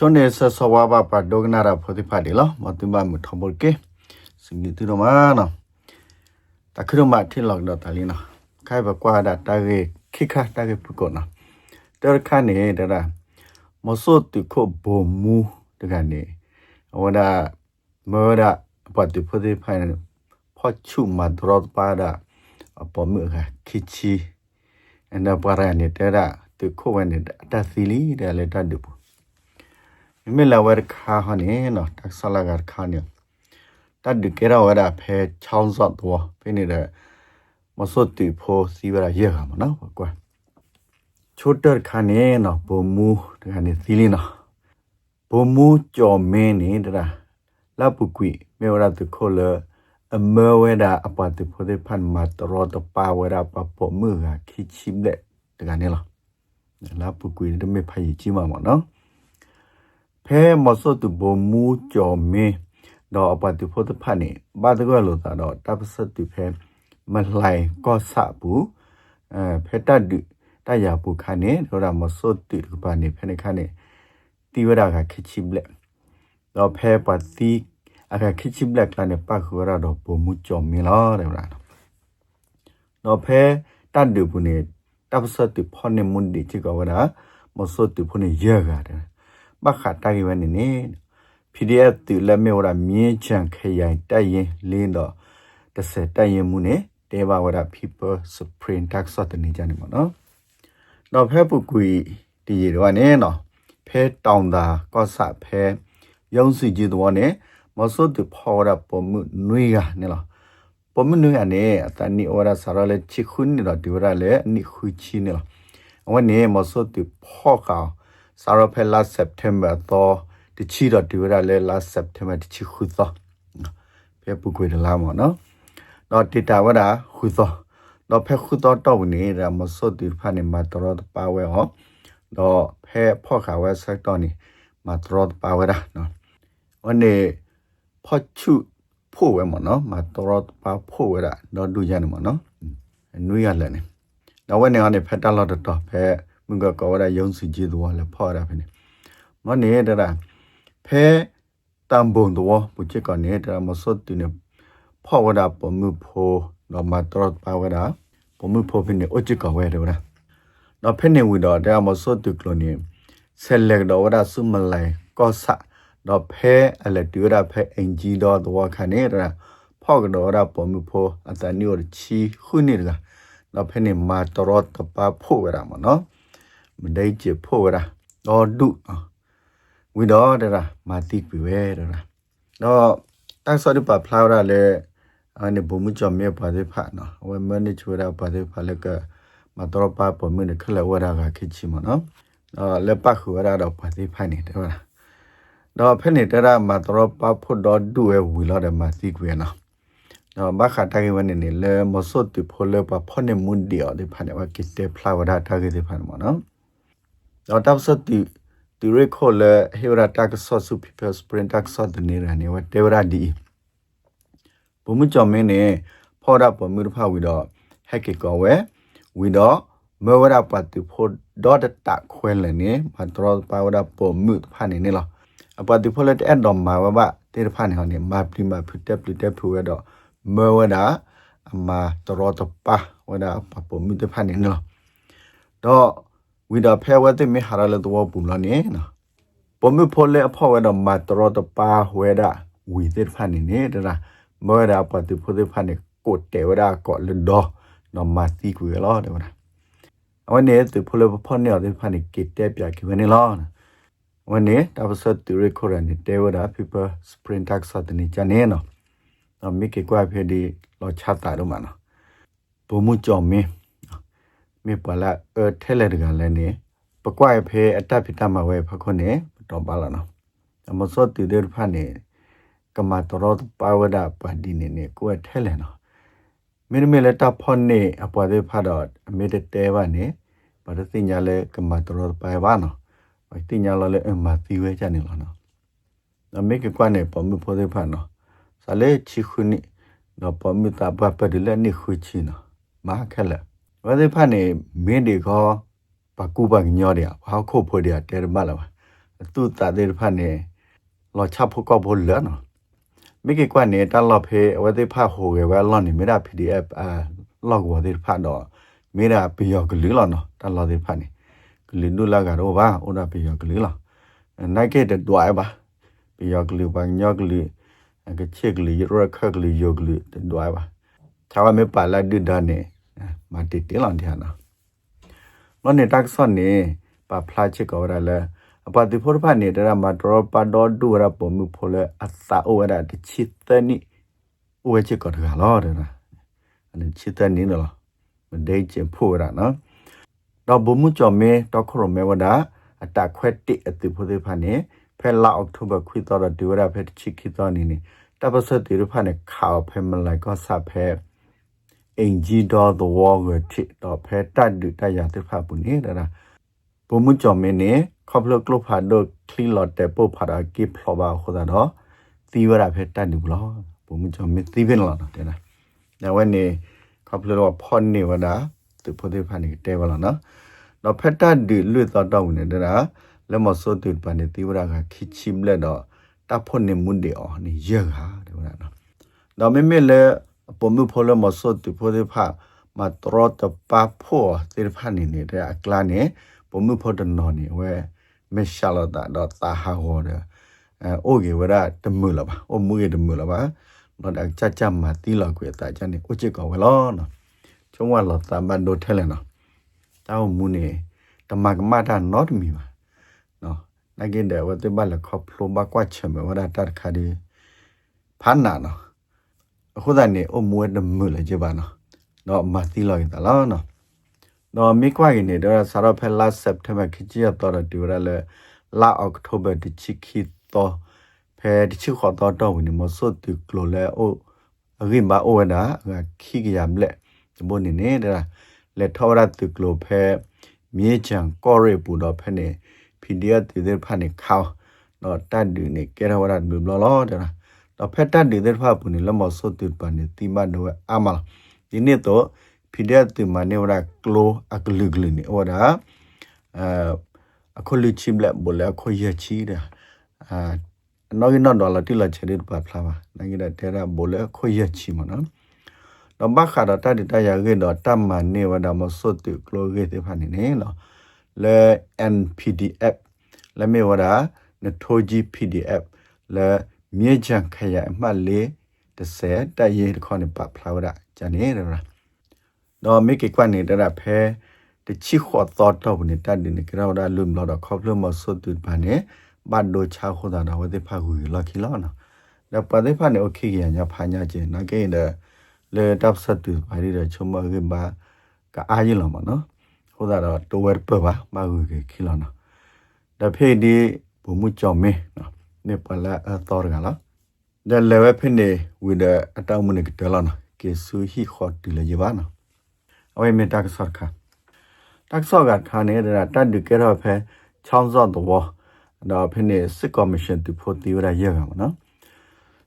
ချွန်နေဆဆဝါဘာပါဒိုဂနာရာဖိုတိဖာဒီလောမတူမမထဘောကေစင်ဒီတူရမနော်တခရမထိလောက်တော့တလင်းနော်ခိုင်ဘကွာဒတာရေခိခတာရေပုကောနော်တော်ခါနေတဲ့ရာမစောတုခိုဘမူတကနေဝဒမောဒပတ်တိဖိုတိဖိုင်ဖောချုမဒရောပါဒအပေါ်မှုခခိချီအန်ဒပါရနေတဲ့ရာတုခိုဝနေတသီလီတဲ့လေတတ်တူ မိလာဝရခါဟနေနော်တက်ဆလာဂါခါနေတတ်ဒီကေရာဝရဖဲချောင်းစော့တော့ဖိနေတဲ့မစောတီဖိုစီဝရရေခါမနော်ကွာချိုတခါနေနော်ဘုံမူတခါနေသီလီနော်ဘုံမူကြော်မင်းနေတာလပုကွီမေဝရတခိုလအမေဝဒအပတိဖိုဒေဖန်မတ်ရောတပါဝရပပမှုကခိချိမလက်တခါနေလားလပုကွီတမေဖိုင်ကြီးမှာမနော် ဖဲမစောတူဘမူကြော်မင်းတော့အပတိဖို့တဖတ်နေဘာတကွယ်လို့သာတော့တပစတူဖဲမလှိုင်ကောဆဘူးအဲဖဲတတ်တူတရပူခါနေတော့မစောတူကပါနေဖဲနေခါနေတီဝရကခချိဘလက်တော့ဖဲပတိအခါခချိဘလက်ကနေပတ်ခရတော့ဘမူကြော်မင်းလားတဲ့လားတော့ဖဲတတ်တူဘူးနေတပစတူဖောနေမွန်ဒီချီကဝရမစောတူဖုန်ရရတာ ဘခတာရီဝနေနေ PDF တူလက်မြေဝရမြင်းချန်ခရိုင်တိုက်ရင်လင်းတော့တစ်ဆက်တိုက်ရင်မှုနဲ့တေဘဝရ people supreme tax စတဲ့နေကြနေမှာနော်တော့ဖဲပုကွေဒီရတော့နေနော်ဖဲတောင်တာကော့ဆဖဲရုံးစီကြီးတော့နေမဆုတ်တဖော်ရပုံမှုနွေရနေလားပုံမှုနွေရနေအတန်နီဩရဆရလေချီခွန်းနေတော့ဒီဝရလေနိခွချီနေလားအဝနေမဆုတ်တဖော်ကောင် Sarah Pay last September တော့တချီတော့ဒီဝရလဲ last September တချီခုသောဖေပုကွေလာမနော်တော့တေတာဝရခုသောတော့ဖေခုသောတော့နေရမစောဒီဖာနေမှာတော့ပါဝဲဟောတော့ဖေဖောခါဝဲဆက်တော့နေမှာတော့ပါဝဲတာနော်ဝနေဖောချုဖို့ဝဲမနော်မှာတော့ပါဖို့ဝဲတာတော့ဒူရနေမနော်နွေရလဲနေတော့ဝဲနေကနေဖက်တက်တော့တော့ဖေ 문가 거라 연수 지도와라 파라 베네 뭐 네더라 페 담본도 부채가 네더라 뭐 섰드네 파워다 범무포 너마 떨어 파워다 범무포 베네 어찌가 왜더라 너 페네 위더 내가 뭐 섰드 클로니 셀렉 너라 숨말라이 거사 너 페, 알레 듀라 페 엔지 더 도와 카네라 파그너라 범무포 아타니오르 치 후니르가 너 페네 마 떨어 더 파포 베라 뭐너 မှာနော်မဒိတ်ချဖို့ရတော့ဒုဝီတော့တရာမာတိပြဝဲတရာတော့တက်ဆော်ဒီပါဖလာရလေအနေဘုံမချမေပါတဲ့ဖာနော်ဝဲမနေချူရပါတဲ့ဖာလကမတော်ပါပမနေခလဝရကခိချီမနော်တော့လက်ပတ်ခူရတော့ပါတဲ့ဖာနေတယ်ဟုတ်တော့ဖက်နေတရမတော်ပါဖို့တော့ဒူဝဲဝီလာတဲ့မာတိကွေနော်တော့ဘာခတာကေဝနေနေလေမစောတိဖိုလေပါဖနေမွန်ဒီအော်ဒီဖာနေဝကိတေဖလာဝဒတာကေဒီဖာမနော် တော့တပ်စတိဒီရခိုလေဟေရာတက်ဆော့စုပီပစပရင်တက်ဆော့ဒနေရနေဝတေဝရာဒီဘုံမချမင်းနေဖော်ရပမှုဖာဝီတော့ဟက်ကေကောဝဲဝီတော့မေဝရပတ်တူဖို့ဒေါ်တခွဲလေနေမတော်ပါဝရပမှုဖာနေနေလားအပတ်တူဖို့လက်အဒမ်မာဝဘတေဖာနေဟောနေမပလီမဖတက်ပလီတက်ဖူဝဲတော့မေဝရအမတော်တပါဝဒပမှုတဖာနေနေလားတော့ ဝီဒါဖဲဝဲတဲ့မေဟာရလတော့ပူလာနေနော်ပမေဖိုလေအဖောဝဲတော့မတရတပါဝဲတာဝီတဲ့ဖာနေနေတာမောရာပတ်တူဖိုတဲ့ဖာနေကိုတေဝရာကောလဒနော်မတိကွေလောတဲ့ဝရာအဝနေတူဖိုလေဖောနေတဲ့ဖာနေကိတဲ့ပြကိဝနေလောဝနေတာပစတ်တူရခိုရနေတေဝရာ people sprint tax တဲ့နေချနေနော်နော်မိကေကွာဖေဒီလောချတာတော့မနော်ဘုံမှုကြောင့်မင်း မေပလာအထဲလေတကလည်းနေပကွိုင်ဖေအတက်ဖိတမဝဲဖခွနေတော့ပါလာနော်အမစောတူတဲ့ဖာနေကမတော်ပါဝဒပါဒီနေနေကိုယ်ထဲလေနော်မင်းမေလက်တာဖွန်နေအပွားတဲ့ဖာတော့အမေတဲပါနေဘာလို့တင်ညာလဲကမတော်ပါပါနော်ဘာတင်ညာလဲအမသီဝဲချနေလားနော်အမေကကွနဲ့ပေါ်မဖို့တဲ့ဖာနော်စလေချီခုနိတော့ပေါ်မတာဘပဒီလည်းနိခုချီနော်မာခက်လက် ဝဒဖာနေမင်းဒီခေါ်ဘကူဘညောတဲ့ဘာခုဖို့တဲ့တဲရမလာသူတာတဲ့ဖာနေလောချဖို့ကဘောလနော်မိကေကွနေတာလောဖေဝတိဖာဟိုကေဝဲလောနေမိတာ PDF အာလောကဝတိဖာတော့မိတာပီယောကလူလောနော်တလောတိဖာနေကလူနုလာကတော့ပါဥဒပီယောကလူလောနိုင်ကေတဲ့တွားပါပီယောကလူပါညောကလူကချက်ကလူရခက်ကလူယောကလူတဲ့တွားပါချာဝမေပါလာဒိဒနေ မာတီတေလောင်တရားနော်လောနေတက်ဆွန်နေပါဖလာချစ်ကောရလဲအပတိဖို့ဖာနေတဲ့မှာတော့ပါတော့ဒူရပုံမှုဖို့လဲအစာအိုရတဲ့ချစ်တဲ့နိဝဲချစ်ကောတကလောတဲ့နော်အဲ့ချစ်တဲ့နိနော်မဒိတ်ချဖို့ရနော်တော့ဘုံမှုကြော်မဲတော့ခရမဲဝဒအတခွက်တိအတိဖို့ဖာနေဖဲလာအောက်တိုဘာခွေတော့ဒီဝရဖဲချစ်ခိတော့နေနေတပစတိရဖာနေခါဖဲမလိုက်ကောဆဖဲအ င်ဂျီတော် the wall ကိုထိတော့ဖဲတတ်ဒူတရတဲ့ဖာပုနေဒါဘုံမှုကြော်မဲနေခေါပလကလဖာဒိုခလီလော်တေပိုဖာရာကိဖလောဘာခိုဒါတော့သီဝရဖဲတတ်ဒူဘလောဘုံမှုကြော်မဲသီပင်လောတဲ့နာဒါဝဲနေခေါပလလောဖော်နေဝဒါသူဖိုတေဖာနေတဲဝလာနော်တော့ဖက်တတ်ဒူလွတ်တော့တော့နေတာလက်မစောတူပန်နေသီဝရကခိချိမလက်တော့တဖို့နေမှုတွေအော်နေရဟာတဲ့ဝဒါနော်တော့မေမေလေ ပုံမှုဖော်လို့မစောတူဖိုတေဖာမတရတပါဖို့တေဖာနေနေတဲ့အကလာနေပုံမှုဖော်တဲ့နော်နေဝဲမေရှာလတာတော့တာဟာဟောတဲ့အဲအိုကေဝရတမှုလပါအိုမှုရတမှုလပါတော့အကြကြမှာတီလောက်ကွေတာချန်နေဥချစ်ကောဝဲလောနော်ချုံဝလောတာမန်ဒိုထဲလဲနော်တောင်းမှုနေတမကမတာနော့တမီပါနော်နိုင်ကင်တဲ့ဝတ်တဘလခေါပလိုဘကွာချမေဝရတာခါဒီဖန်နာနော် အခုတည်းနေအိုမွေးတမှုလေကြပါနော်တော့မတီလောက်ရတာလောနော်တော့မိကွာရင်တော့ဆာရဖက်လာစက်တဘာခကြီးရတော့တူရလဲလာအောက်တိုဘာဒီချီခီတော့ဖဲဒီချီခေါ်တော့တော့ဝင်မစောတူကလိုလဲအိုအရင်မအိုဝနာခိကရမလက်ဘုန်နေနေတာလက်ထောရတူကလိုဖဲမြေချံကော်ရပူတော့ဖဲနေပီဒီအက်တီတဲ့ဖာနေခေါတော့တတ်ဒီနေကေရဝရဘလလောတဲ့ တော့ဖက်တတ်ဒီတဲ့ဖာပူနေလမစောတူပန်နေတီမတော့အမလဒီနေ့တော့ဖိဒက်တမနေဝရကလိုအကလူဂလနေဝရအအခုလူချိမလက်ဘလအခုရချီတာအာနော်ရနော်ဒေါ်လာတိလာချေရပါဖလာပါနိုင်ရတဲ့ရဘလအခုရချီမနော်တော့ဘခါတော့တတတရရတော့တမနေဝဒမစွတ်တူကလိုရေတဲ့ဖာနေနေလောလေ NPDF လေမေဝရာနထိုဂျီ PDF လေ မြေချန်ခရအမှတ်လေး30တရရခေါနေပါဖလာဝရဂျန်နေရလားတော့မိကေကွနဲ့တရဖဲတချိခေါ်တော့တော့နေတတ်တယ်ကြတော့ဒါလုံတော့ခေါပလမဆုတ်တူပါနေဘတ်ဒိုချာခေါ်တာဝတဲ့ဖာကူလာခီလာနော်ဒါပတဲ့ဖာနေโอเคရညာဖာညာကျနာကေတဲ့လေတပ်စတူပါရီတဲ့ချုံမကေဘာကအားရလောမနော်ဟိုဒါတော့တိုဝဲပပါမကူကေခီလာနော်ဒါဖေးဒီဘုံမှုကြောင့်မေနော် နေပလာအတော်ကလားဒါလေဝဲဖိနေဝီဒအတောင်မနေကတလာနော်ကေဆူဟီခေါ်တူလေရပါနော်အဝဲမေတက်ဆော့ခါတက်ဆော့ကခါနေတာတတ်ဒုကေရောဖဲချောင်းစော့တော့တော့ဖင်းနေစစ်ကော်မရှင်တူဖို့တီရရရမှာနော်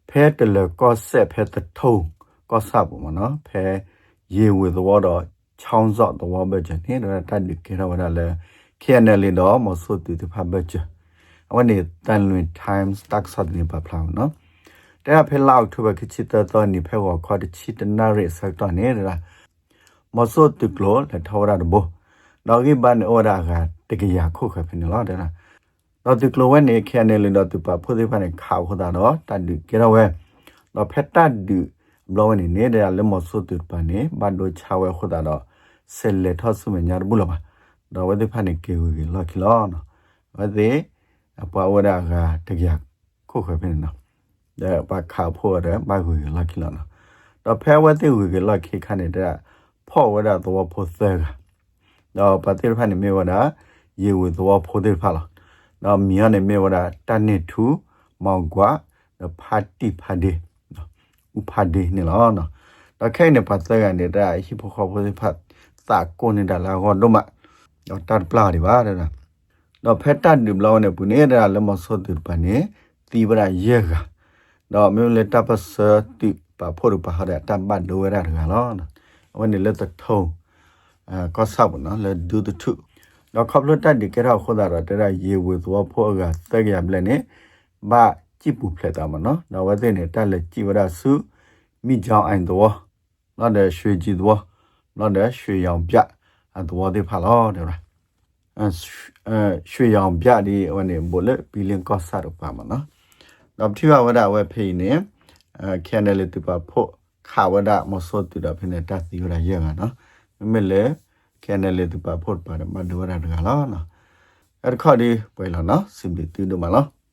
ဖဲတလကောဆက်ဖဲတထုံကောဆပ်ပေါ့နော်ဖဲရေဝေတော့တော့ချောင်းစော့တော့ပဲချင်နေတာတတ်ဒုကေရောဝရလဲ KNL တော့မဆိုတူတဖဘချ အဝနေတန်လွင် times တက်ဆော့နေပါဖလာနော်တဲ့ဖဲလောက်ထဘခချစ်တော်နေဖဲဝခေါ်တချစ်တနာရဆက်တော့နေတာမစောတုကလောလက်ထောရဘောတော့ကိဘန်ဩရာကတကရခုခဖင်လောတဲ့လားတော့တုကလောဝဲနေခဲနေလတော့သူပါဖို့သေးဖာနေခါခတာတော့တတ်ဒီကေရဝဲတော့ဖက်တတ်ဒီဘလောနေနေတဲ့လည်းမစောတုပါနေဘန်တို့ချဝဲခတာတော့ဆယ်လက်ထောဆုမညာဘူးလားပါတော့ဝဲသေးဖာနေကေဝီလော်ကီလောနော်ဝဲသေး အပွားဝရာကတကရခုခဖင်နော်တဲ့ပါခါဖို့တဲ့ဘိုက်ဝီလော်ကီလောနော်တော့ဖဲဝဲသေးဝီလော်ကီခနေတဲ့ဖောဝရတော့ဖို့သဲတော့ပတိရဖာနေမေဝဒယေဝတော့ဖို့တဲ့ဖာလာတော့မြန်နေမေဝဒတန်နေထူမောင်ကွာဖာတိဖာဒေဥဖာဒေနေလောနော်တော့ခိုင်နေပတ်သက်ရနေတာဟိဖို့ခေါ်ဖို့ဖတ်သာကိုနေတာလာဟောတော့မတော့တတ်ပလာဒီပါတဲ့ တော့ဖက်တတ်ဒီမလောနေပုန်ရာလမဆောတူပနေတီဗရာယေကတော့မေလက်တပ်ပစတိပါဖို့ပါဟာတမ်ဘန်ဒိုရာရကလောဝန်နေလက်တထုံအဲကောဆပ်နော်လက်ဒူတထုတော့ခပ်လွတ်တက်ဒီကရာခေါ်တာတော့တရရေဝေသွားဖို့ကတက်ကရမလဲနေဘာကြည့်ပူဖလက်တာမနော်တော့ဝသိနေတက်လက်ကြည့်ဗရာစုမိကြောင်းအိုင်တော်နော်တဲ့ရွှေကြည့်တော်နော်တဲ့ရွှေရောင်ပြအတော်သေးဖလာတော် ရွှေရောင်ပြဒီဟိုနေဘလဘီလင်ကော့ဆာတော့ပါမနော်တော့တိဝဝဒဝဲဖေးနေအဲကန်နယ်လတူပါဖို့ခါဝဒမစောတူတာဖိနေတတ်တီရရငါနော်မမေလေကန်နယ်လတူပါဖို့ပါမဒဝရတကလားနော်အဲ့ခါဒီပွဲလာနော်စင်ပလီတူတော့မလား